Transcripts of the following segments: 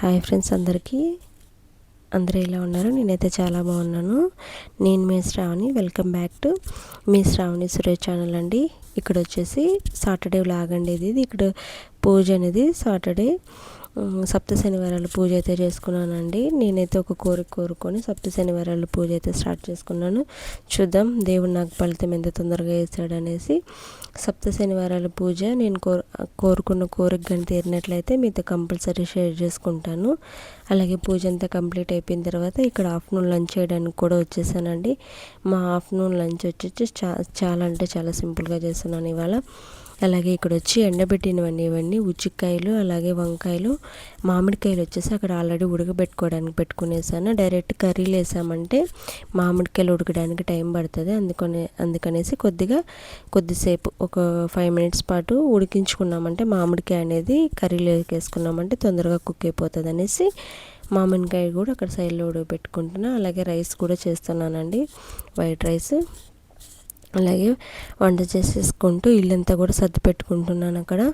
Hi friends అందరికీ. అందరూ ఎలా ఉన్నారు? నేనైతే చాలా బాగున్నాను. నేను మీ శ్రావణి. వెల్కమ్ బ్యాక్ టు మీ శ్రావణి సురేష్ ఛానల్ అండి. ఇక్కడ వచ్చేసి సాటర్డే లాగండి ఇది ఇక్కడ పూజ అనేది సాటర్డే. సప్త శనివారాలు పూజ అయితే చేసుకున్నానండి. నేనైతే ఒక కోరిక కోరుకొని సప్త శనివారాలు పూజ అయితే స్టార్ట్ చేసుకున్నాను. చూద్దాం దేవుడు నాకు ఫలితం ఎంత తొందరగా వేస్తాడనేసి సప్త శనివారాల పూజ నేను కోరు కోరుకున్న కోరిక కానీ తీరినట్లయితే మీతో కంపల్సరీ షేర్ చేసుకుంటాను. అలాగే పూజ అంతా కంప్లీట్ అయిపోయిన తర్వాత ఇక్కడ ఆఫ్టర్నూన్ లంచ్ చేయడానికి కూడా వచ్చేసానండి. మా ఆఫ్టర్నూన్ లంచ్ వచ్చేసి చాలా అంటే చాలా సింపుల్గా చేస్తున్నాను ఇవాళ. అలాగే ఇక్కడ వచ్చి ఎండబెట్టినవన్నీ ఇవన్నీ ఉచ్చికాయలు అలాగే వంకాయలు మామిడికాయలు వచ్చేసి అక్కడ ఆల్రెడీ ఉడకబెట్టుకోవడానికి పెట్టుకునేసాను. డైరెక్ట్ కర్రీలు వేసామంటే మామిడికాయలు ఉడకడానికి టైం పడుతుంది. అందుకనే అందుకనేసి కొద్దిగా కొద్దిసేపు ఒక ఫైవ్ మినిట్స్ పాటు ఉడికించుకున్నామంటే మామిడికాయ అనేది కర్రీలో వేసుకున్నామంటే తొందరగా కుక్ అయిపోతుంది అనేసి మామిడికాయ కూడా అక్కడ సైడ్లో ఉడకబెట్టుకుంటున్నా. అలాగే రైస్ కూడా చేస్తున్నానండి. White rice. అలాగే వంట చేసేసుకుంటూ ఇల్లంతా కూడా సర్ది పెట్టుకుంటున్నాను అక్కడ.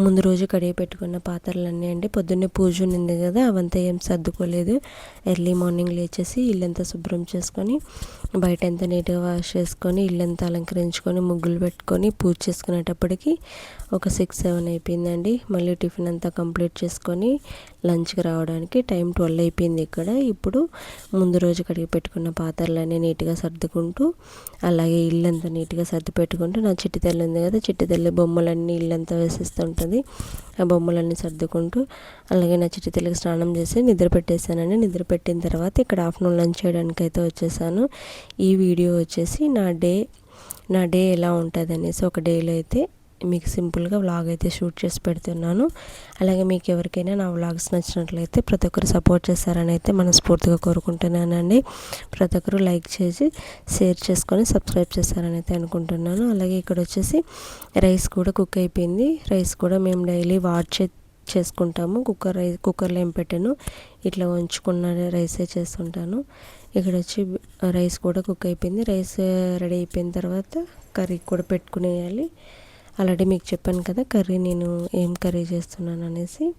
ముందు రోజు కడిగి పెట్టుకున్న పాత్రలన్నీ అండి. పొద్దున్నే పూజ ఉంది కదా అవంతా ఏం సర్దుకోలేదు. ఎర్లీ మార్నింగ్ లేచేసి ఇల్లంతా శుభ్రం చేసుకొని బయట ఎంత నీట్గా వాష్ చేసుకొని ఇల్లంతా అలంకరించుకొని ముగ్గులు పెట్టుకొని పూజ చేసుకునేటప్పటికి ఒక సిక్స్ సెవెన్ అయిపోయిందండి. మళ్ళీ టిఫిన్ అంతా కంప్లీట్ చేసుకొని లంచ్కి రావడానికి టైం ట్వెల్వ్ అయిపోయింది ఇక్కడ. ఇప్పుడు ముందు రోజు కడిగి పెట్టుకున్న పాత్రలన్నీ నీట్గా సర్దుకుంటూ అలాగే ఇల్లంతా నీట్గా సర్ది పెట్టుకుంటూ నా చిట్టి తల్లి ఉంది కదా చిట్టి తల్లి బొమ్మలన్నీ ఇల్లంతా వేసిస్తుంటుంది ఆ బొమ్మలన్నీ సర్దుకుంటూ అలాగే నా చిట్టి తల్లికి స్నానం చేసి నిద్ర పెట్టేశానండి. నిద్ర పెట్టిన తర్వాత ఇక్కడ ఆఫ్టర్నూన్ లంచ్ చేయడానికి అయితే వచ్చేసాను. ఈ వీడియో వచ్చేసి నా డే నా డే ఎలా ఉంటుంది అనేసి ఒక డేలో అయితే మీకు సింపుల్గా వ్లాగ్ అయితే షూట్ చేసి పెడుతున్నాను. అలాగే మీకు ఎవరికైనా నా వ్లాగ్స్ నచ్చినట్లయితే ప్రతి ఒక్కరు సపోర్ట్ చేస్తారని అయితే మనస్ఫూర్తిగా కోరుకుంటున్నానండి. ప్రతి ఒక్కరు లైక్ చేసి షేర్ చేసుకొని సబ్స్క్రైబ్ చేస్తారని అయితే అనుకుంటున్నాను. అలాగే ఇక్కడ వచ్చేసి రైస్ కూడా కుక్ అయిపోయింది. రైస్ కూడా మేము డైలీ వాష్ చేసుకుంటాము. కుక్కర్ రైస్ కుక్కర్లో ఏం పెట్టాను. ఇట్లా ఉంచుకున్న రైసే చేస్తుంటాను. ఇక్కడ వచ్చి రైస్ కూడా కుక్ అయిపోయింది. రైస్ రెడీ అయిపోయిన తర్వాత కర్రీ కూడా పెట్టుకునేయాలి. ఆల్రెడీ మీకు చెప్పాను కదా కర్రీ నేను ఏం కర్రీ చేస్తున్నాను అనేసి.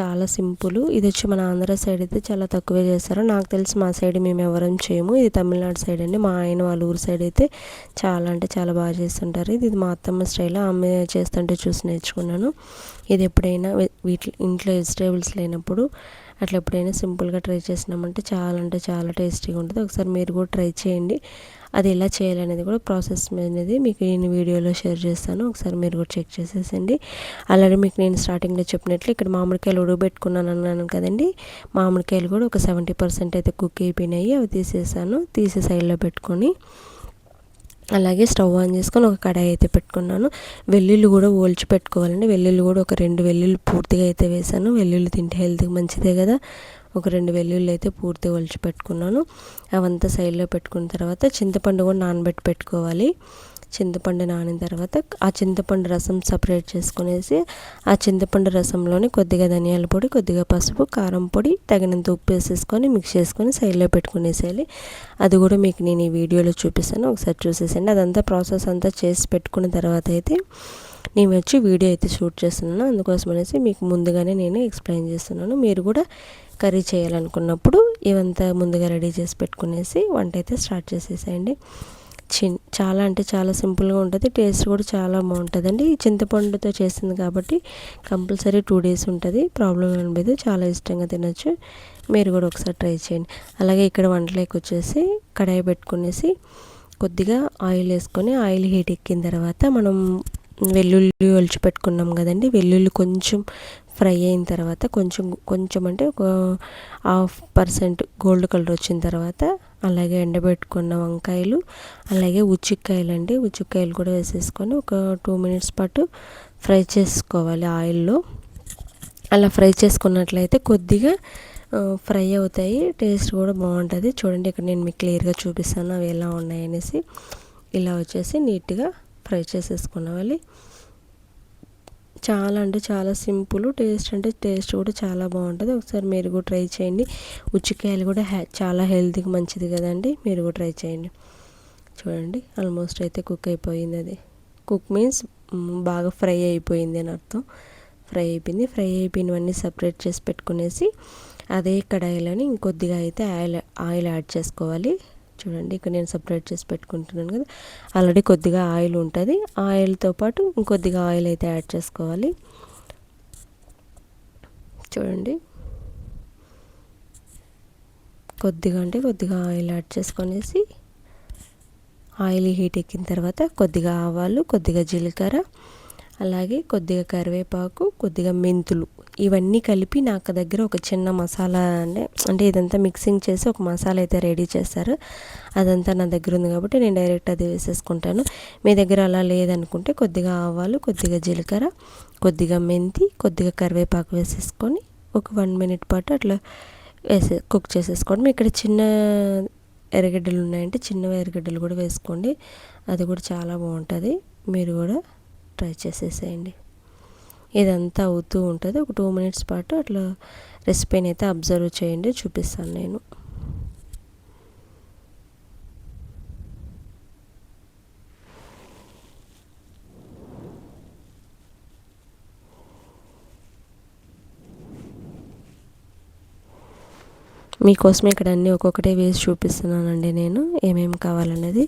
చాలా సింపుల్. ఇది వచ్చి మన ఆంధ్ర సైడ్ అయితే చాలా తక్కువే చేస్తారు. నాకు తెలిసి మా సైడ్ మేము ఎవరం చేయము. ఇది తమిళనాడు సైడ్ అండి. మా ఆయన వాళ్ళ ఊరు సైడ్ అయితే చాలా అంటే చాలా బాగా చేస్తుంటారు. ఇది మా అత్తమ్మ స్టైల్. ఆమె చేస్తుంటే చూసి నేర్చుకున్నాను. ఇది ఎప్పుడైనా వీటి ఇంట్లో వెజిటేబుల్స్ లేనప్పుడు అట్లా ఎప్పుడైనా సింపుల్గా ట్రై చేసినామంటే చాలా అంటే చాలా టేస్టీగా ఉంటుంది. ఒకసారి మీరు కూడా ట్రై చేయండి. అది ఎలా చేయాలనేది కూడా ప్రాసెస్ అనేది మీకు నేను వీడియోలో షేర్ చేస్తాను. ఒకసారి మీరు కూడా చెక్ చేసేసండి. అలాగే మీకు నేను స్టార్టింగ్లో చెప్పినట్లు ఇక్కడ మామిడికాయలు ఉడకబెట్టుకున్నాను అన్నాను కదండి. మామిడికాయలు కూడా ఒక సెవెంటీ పర్సెంట్ అయితే కుక్ అయిపోయినాయి. అవి తీసేసాను. తీసే సైడ్లో పెట్టుకొని అలాగే స్టవ్ ఆన్ చేసుకొని ఒక కడాయి అయితే పెట్టుకున్నాను. వెల్లుల్లి కూడా ఓల్చి పెట్టుకోవాలండి. వెల్లుల్లి కూడా ఒక రెండు వెల్లుల్లి పూర్తిగా అయితే వేసాను. వెల్లుల్లి తింటే హెల్త్కి మంచిదే కదా. ఒక రెండు వెల్లుల్లి అయితే పూర్తిగా ఒలిచి పెట్టుకున్నాను. అవంతా సైడ్లో పెట్టుకున్న తర్వాత చింతపండు కూడా నానబెట్టి పెట్టుకోవాలి. చింతపండు నానిన తర్వాత ఆ చింతపండు రసం సపరేట్ చేసుకునేసి ఆ చింతపండు రసంలోని కొద్దిగా ధనియాల పొడి కొద్దిగా పసుపు కారం పొడి తగినంత ఉప్పు వేసేసుకొని మిక్స్ చేసుకొని సైడ్లో పెట్టుకునేసేయాలి. అది కూడా మీకు నేను ఈ వీడియోలో చూపిస్తాను. ఒకసారి చూసేసండి అదంతా ప్రాసెస్ అంతా చేసి పెట్టుకున్న తర్వాత అయితే నేను వచ్చి వీడియో అయితే షూట్ చేస్తున్నాను. అందుకోసం అనేసి మీకు ముందుగానే నేను ఎక్స్ప్లెయిన్ చేస్తున్నాను. మీరు కూడా కర్రీ చేయాలనుకున్నప్పుడు ఇవంతా ముందుగా రెడీ చేసి పెట్టుకునేసి వంట అయితే స్టార్ట్ చేసేసేయండి. చిన్ చాలా అంటే చాలా సింపుల్గా ఉంటుంది. టేస్ట్ కూడా చాలా బాగుంటుందండి. చింతపండుతో చేసింది కాబట్టి కంపల్సరీ టూ డేస్ ఉంటుంది. ప్రాబ్లం అనిపిదు చాలా ఇష్టంగా తినచ్చు. మీరు కూడా ఒకసారి ట్రై చేయండి. అలాగే ఇక్కడ వంటలోకి వచ్చేసి కడాయి పెట్టుకునేసి కొద్దిగా ఆయిల్ వేసుకొని ఆయిల్ హీట్ ఎక్కిన తర్వాత మనం వెల్లుల్లి ఒలిచి పెట్టుకున్నాం కదండి. వెల్లుల్లి కొంచెం ఫ్రై అయిన తర్వాత కొంచెం కొంచెం అంటే ఒక హాఫ్ పర్సెంట్ గోల్డ్ కలర్ వచ్చిన తర్వాత అలాగే ఎండబెట్టుకున్న వంకాయలు అలాగే ఉచ్చిక్కాయలు అండి. ఉచ్చికాయలు కూడా వేసేసుకొని ఒక టూ మినిట్స్ పాటు ఫ్రై చేసుకోవాలి ఆయిల్లో. అలా ఫ్రై చేసుకున్నట్లయితే కొద్దిగా ఫ్రై అవుతాయి. టేస్ట్ కూడా బాగుంటుంది. చూడండి ఇక్కడ నేను మీకు క్లియర్గా చూపిస్తాను అవి ఎలా ఉన్నాయనేసి. ఇలా వచ్చేసి నీట్గా ఫ్రై చేసేసుకున్నావాలి చాలా అంటే చాలా సింపుల్ టేస్ట్ అంటే టేస్ట్ కూడా చాలా బాగుంటుంది. ఒకసారి మీరు కూడా ట్రై చేయండి. ఉచ్చికాయలు కూడా చాలా హెల్తీకి మంచిది కదండి. మీరు కూడా ట్రై చేయండి. చూడండి ఆల్మోస్ట్ అయితే కుక్ అయిపోయింది అది. కుక్ మీన్స్ బాగా ఫ్రై అయిపోయింది అని అర్థం. ఫ్రై అయిపోయింది. ఫ్రై అయిపోయినవన్నీ సపరేట్ చేసి పెట్టుకునేసి అదే కడాయిలోని ఇంకొద్దిగా అయితే ఆయిల్ ఆయిల్ యాడ్ చేసుకోవాలి. చూడండి ఇక్కడ నేను సపరేట్ చేసి పెట్టుకుంటున్నాను కదా. ఆల్రెడీ కొద్దిగా ఆయిల్ ఉంటుంది. ఆయిల్తో పాటు ఇంకొద్దిగా ఆయిల్ అయితే యాడ్ చేసుకోవాలి. చూడండి. కొద్దిగా అంటే కొద్దిగా ఆయిల్ యాడ్ చేసుకొనేసి ఆయిల్ హీట్ ఎక్కిన తర్వాత కొద్దిగా ఆవాలు కొద్దిగా జీలకర్ర అలాగే కొద్దిగా కరివేపాకు కొద్దిగా మెంతులు. ఇవన్నీ కలిపి నాకు దగ్గర ఒక చిన్న మసాలా అంటే అంటే ఇదంతా మిక్సింగ్ చేసి ఒక మసాలా అయితే రెడీ చేస్తారు అదంతా నా దగ్గర ఉంది కాబట్టి నేను డైరెక్ట్ అది వేసేసుకుంటాను. మీ దగ్గర అలా లేదనుకుంటే కొద్దిగా ఆవాలు కొద్దిగా జీలకర్ర కొద్దిగా మెంతి కొద్దిగా కరివేపాకు వేసేసుకొని ఒక వన్ మినిట్ పాటు అట్లా వేసే కుక్ చేసేసుకోవడం ఇక్కడ చిన్న ఎర్రగడ్డలు ఉన్నాయంటే చిన్న ఎర్రగడ్డలు కూడా వేసుకోండి. అది కూడా చాలా బాగుంటుంది. మీరు కూడా ట్రై చేసేసేయండి. ఇదంతా అవుతూ ఉంటుంది. ఒక టూ మినిట్స్ పాటు అట్లా రెసిపీని అయితే అబ్జర్వ్ చేయండి చూపిస్తాను నేను. మీకోసం ఇక్కడ అన్నీ ఒక్కొక్కటే వేసి చూపిస్తున్నానండి నేను ఏమేమి కావాలనేది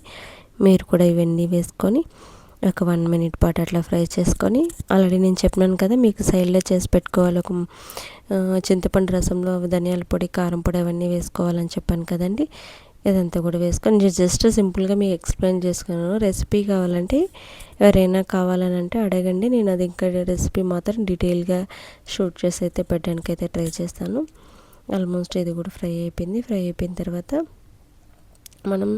మీరు కూడా ఇవన్నీ వేసుకొని ఒక వన్ మినిట్ పాటు అట్లా ఫ్రై చేసుకొని ఆల్రెడీ నేను చెప్పినాను కదా మీకు సైడ్లో చేసి పెట్టుకోవాలి. ఒక చింతపండు రసంలో ధనియాల పొడి కారం పొడి అవన్నీ వేసుకోవాలని చెప్పాను కదండి. ఇదంతా కూడా వేసుకొని జస్ట్ సింపుల్గా మీకు ఎక్స్ప్లెయిన్ చేసుకున్నాను రెసిపీ కావాలంటే ఎవరైనా కావాలని అంటే అడగండి. నేను అది ఇంకా రెసిపీ మాత్రం డీటెయిల్గా షూట్ చేసి అయితే పెట్టడానికి అయితే ట్రై చేస్తాను. ఆల్మోస్ట్ ఇది కూడా ఫ్రై అయిపోయింది. ఫ్రై అయిపోయిన తర్వాత మనం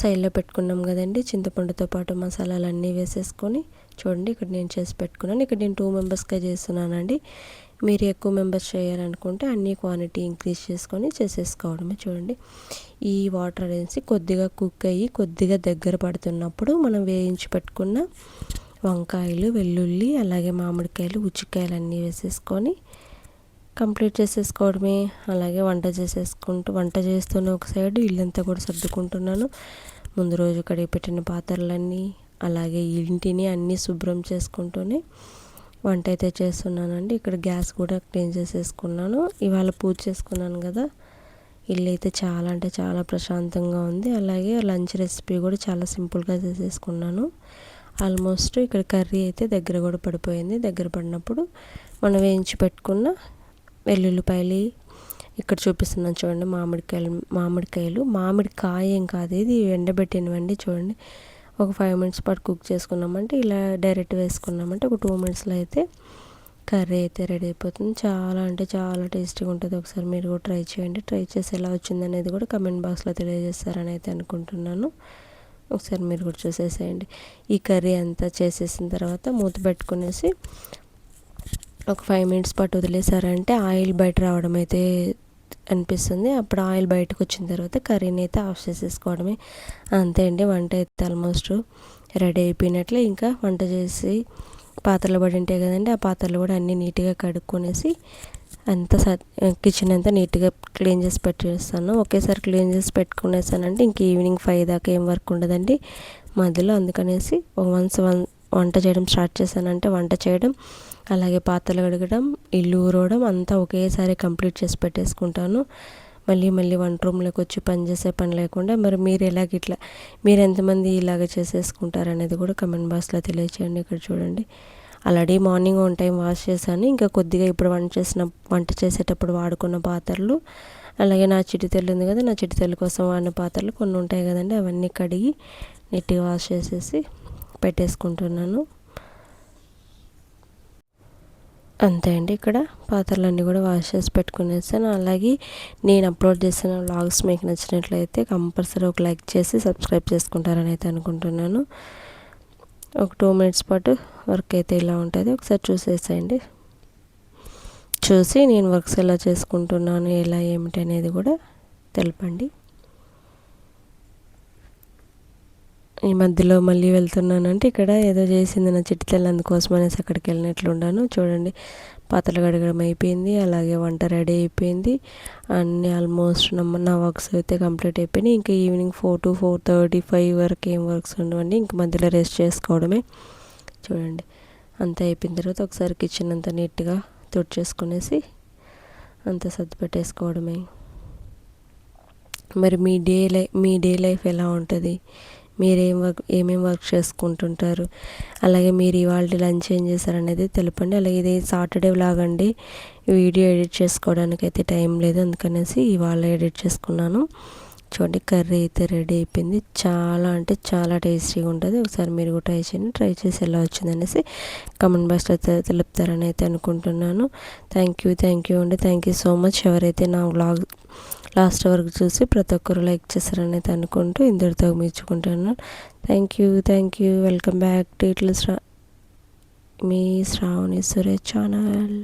సైడ్లో పెట్టుకున్నాం కదండి. చింతపండుతో పాటు మసాలాలు అన్నీ వేసేసుకొని చూడండి ఇక్కడ నేను చేసి పెట్టుకున్నాను. ఇక్కడ నేను టూ మెంబర్స్గా చేస్తున్నానండి. మీరు ఎక్కువ మెంబర్స్ చేయాలనుకుంటే అన్ని క్వాంటిటీ ఇంక్రీజ్ చేసుకొని చేసేసుకోవడమే చూడండి. ఈ వాటర్ అనేసి కొద్దిగా కుక్ అయ్యి కొద్దిగా దగ్గర పడుతున్నప్పుడు మనం వేయించి పెట్టుకున్న వంకాయలు వెల్లుల్లి అలాగే మామిడికాయలు ఉచ్చికాయలు అన్నీ వేసేసుకొని కంప్లీట్ చేసేసుకోవడమే అలాగే వంట చేసేసుకుంటూ వంట చేస్తూనే ఒక సైడ్ ఇల్లంతా కూడా సర్దుకుంటున్నాను. ముందు రోజు కడిగి పెట్టిన పాత్రలన్నీ అలాగే ఇంటిని అన్నీ శుభ్రం చేసుకుంటూనే వంట అయితే చేస్తున్నానండి. ఇక్కడ గ్యాస్ కూడా క్లీన్ చేసేసుకున్నాను. ఇవాళ పూజ చేసుకున్నాను కదా ఇల్లు అయితే చాలా అంటే చాలా ప్రశాంతంగా ఉంది. అలాగే లంచ్ రెసిపీ కూడా చాలా సింపుల్గా చేసేసుకున్నాను. ఆల్మోస్ట్ ఇక్కడ కర్రీ అయితే దగ్గర కూడా పడిపోయింది. దగ్గర పడినప్పుడు మనం వేయించి పెట్టుకున్న వెల్లుల్లిపాయలు ఇక్కడ చూపిస్తున్నాను చూడండి మామిడికాయలు మామిడికాయలు. మామిడికాయ ఏం కాదు ఇది ఎండబెట్టినవండి చూడండి. ఒక ఫైవ్ మినిట్స్ పాటు కుక్ చేసుకున్నామంటే ఇలా డైరెక్ట్ వేసుకున్నామంటే ఒక టూ మినిట్స్లో అయితే కర్రీ అయితే రెడీ అయిపోతుంది. చాలా అంటే చాలా టేస్టీగా ఉంటుంది. ఒకసారి మీరు కూడా ట్రై చేయండి. ట్రై చేసి ఎలా వచ్చింది అనేది కూడా కమెంట్ బాక్స్లో తెలియజేస్తారని అయితే అనుకుంటున్నాను. ఒకసారి మీరు కూడా చూసేసేయండి. ఈ కర్రీ అంతా చేసేసిన తర్వాత మూత పెట్టుకునేసి ఒక ఫైవ్ మినిట్స్ పాటు వదిలేసారంటే ఆయిల్ బయట రావడం అయితే అనిపిస్తుంది. అప్పుడు ఆయిల్ బయటకు వచ్చిన తర్వాత కర్రీని అయితే ఆఫ్ చేసేసుకోవడమే. అంతే అండి వంట అయితే ఆల్మోస్ట్ రెడీ అయిపోయినట్లే. ఇంకా వంట చేసి పాత్రలు పడి ఉంటాయి కదండి ఆ పాత్రలు కూడా అన్నీ నీట్గా కడుక్కొనేసి అంతా కిచెన్ అంతా నీట్గా క్లీన్ చేసి పెట్టేస్తాను. ఒకేసారి క్లీన్ చేసి పెట్టుకునేసానంటే ఇంక ఈవినింగ్ ఫైవ్ దాకా ఏం వర్క్ ఉండదండి మధ్యలో. అందుకనేసి వన్స్ వన్ వంట చేయడం స్టార్ట్ చేశానంటే వంట చేయడం అలాగే పాత్రలు కడగడం ఇల్లు ఊరవడం అంతా ఒకేసారి కంప్లీట్ చేసి పెట్టేసుకుంటాను. మళ్ళీ మళ్ళీ వంట రూమ్లోకి వచ్చి పని చేసే పని లేకుండా మరి మీరు ఎలాగ ఇట్లా మీరు ఎంతమంది ఇలాగ చేసేసుకుంటారు అనేది కూడా కమెంట్ బాక్స్లో తెలియచేయండి ఇక్కడ చూడండి. Already morning one time wash చేశాను ఇంకా కొద్దిగా ఇప్పుడు వంట చేసిన వంట చేసేటప్పుడు వాడుకున్న పాత్రలు అలాగే నా చిటితెల్లు ఉంది కదా నా చిటితెల్లు కోసం వాడిన పాత్రలు కొన్ని ఉంటాయి కదండి అవన్నీ కడిగి నీట్గా వాష్ చేసేసి పెట్టేసుకుంటున్నాను. అంతే అండి ఇక్కడ పాత్రలన్నీ కూడా వాష్ చేసి పెట్టుకునేసాను. అలాగే నేను అప్లోడ్ చేసిన వ్లాగ్స్ మీకు నచ్చినట్లయితే కంపల్సరీ ఒక లైక్ చేసి సబ్స్క్రైబ్ చేసుకుంటారని అయితే అనుకుంటున్నాను. ఒక టూ మినిట్స్ పాటు వర్క్ అయితే ఇలా ఉంటుంది. ఒకసారి చూసేసేయండి. చూసి నేను వర్క్స్ ఎలా చేసుకుంటున్నాను ఎలా ఏమిటి అనేది కూడా తెలపండి. ఈ మధ్యలో మళ్ళీ వెళ్తున్నానంటే ఇక్కడ ఏదో చేసింది నా చిట్టి తెల్ల అందుకోసం అనేసి అక్కడికి వెళ్ళినట్లు ఉన్నాను. చూడండి పాత్రలు కడగడం అయిపోయింది అలాగే వంట రెడీ అయిపోయింది. అన్నీ ఆల్మోస్ట్ నమ్మ నా వర్క్స్ అయితే కంప్లీట్ అయిపోయినాయి. ఇంకా evening four to four thirty five వరకు ఏం వర్క్స్ ఉండవండి ఇంక మధ్యలో రెస్ట్ చేసుకోవడమే. చూడండి అంతా అయిపోయిన తర్వాత ఒకసారి కిచెన్ అంతా నీట్గా తుడిచేసుకునేసి అంతా సర్ది పెట్టేసుకోవడమే మరి మీ డే లైఫ్ మీ డే లైఫ్ ఎలా ఉంటుంది? మీరేం వర్క్ ఏమేమి వర్క్ చేసుకుంటుంటారు? అలాగే మీరు ఇవాళ లంచ్ ఏం చేశారనేది తెలపండి. అలాగే ఇది సాటర్డే లాగండి వీడియో ఎడిట్ చేసుకోవడానికి అయితే టైం లేదు. అందుకనేసి ఇవాళ ఎడిట్ చేసుకున్నాను. చూడండి కర్రీ అయితే రెడీ అయిపోయింది. చాలా అంటే చాలా టేస్టీగా ఉంటుంది. ఒకసారి మీరు కూడా ట్రై చేయండి. ట్రై చేసి ఎలా వచ్చిందనేసి కమెంట్ బాక్స్లో తెలుపుతారని అయితే అనుకుంటున్నాను. థ్యాంక్ యూ థ్యాంక్ యూ అండి. Thank you so much. ఎవరైతే నా వ్లాగ్ లాస్ట్ వరకు చూసి ప్రతి ఒక్కరు లైక్ చేస్తారని అనుకుంటూ ఇందరితో మెచ్చుకుంటున్నాను thank you thank you welcome back టీట్లు ఇట్లా శ్రా మీ శ్రావణి సురేష్ ఛానల్